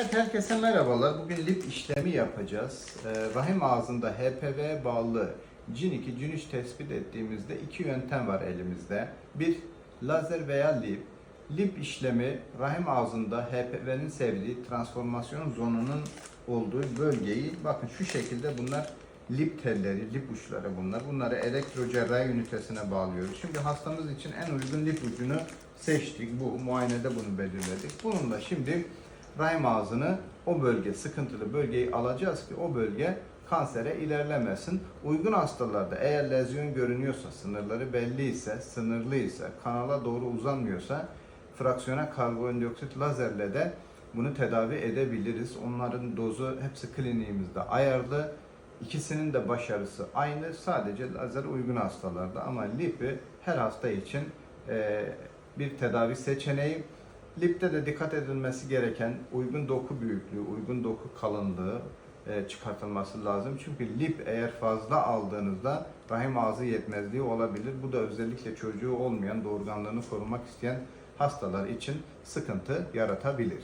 Evet herkese merhabalar. Bugün lip işlemi yapacağız. Ee, rahim ağzında HPV bağlı cin 2 cin 3 tespit ettiğimizde iki yöntem var elimizde. Bir lazer veya lip. Lip işlemi rahim ağzında HPV'nin sevdiği transformasyon zonunun olduğu bölgeyi bakın şu şekilde bunlar lip telleri, lip uçları bunlar. Bunları elektrocerrahi ünitesine bağlıyoruz. Şimdi hastamız için en uygun lip ucunu seçtik. Bu muayenede bunu belirledik. Bununla şimdi rahim ağzını o bölge, sıkıntılı bölgeyi alacağız ki o bölge kansere ilerlemesin. Uygun hastalarda eğer lezyon görünüyorsa, sınırları belli ise, sınırlı ise, kanala doğru uzanmıyorsa fraksiyona karbondioksit lazerle de bunu tedavi edebiliriz. Onların dozu hepsi kliniğimizde ayarlı. İkisinin de başarısı aynı. Sadece lazer uygun hastalarda ama lipi her hasta için bir tedavi seçeneği. Lipte de dikkat edilmesi gereken uygun doku büyüklüğü, uygun doku kalınlığı e, çıkartılması lazım. Çünkü lip eğer fazla aldığınızda rahim ağzı yetmezliği olabilir. Bu da özellikle çocuğu olmayan, doğurganlığını korumak isteyen hastalar için sıkıntı yaratabilir.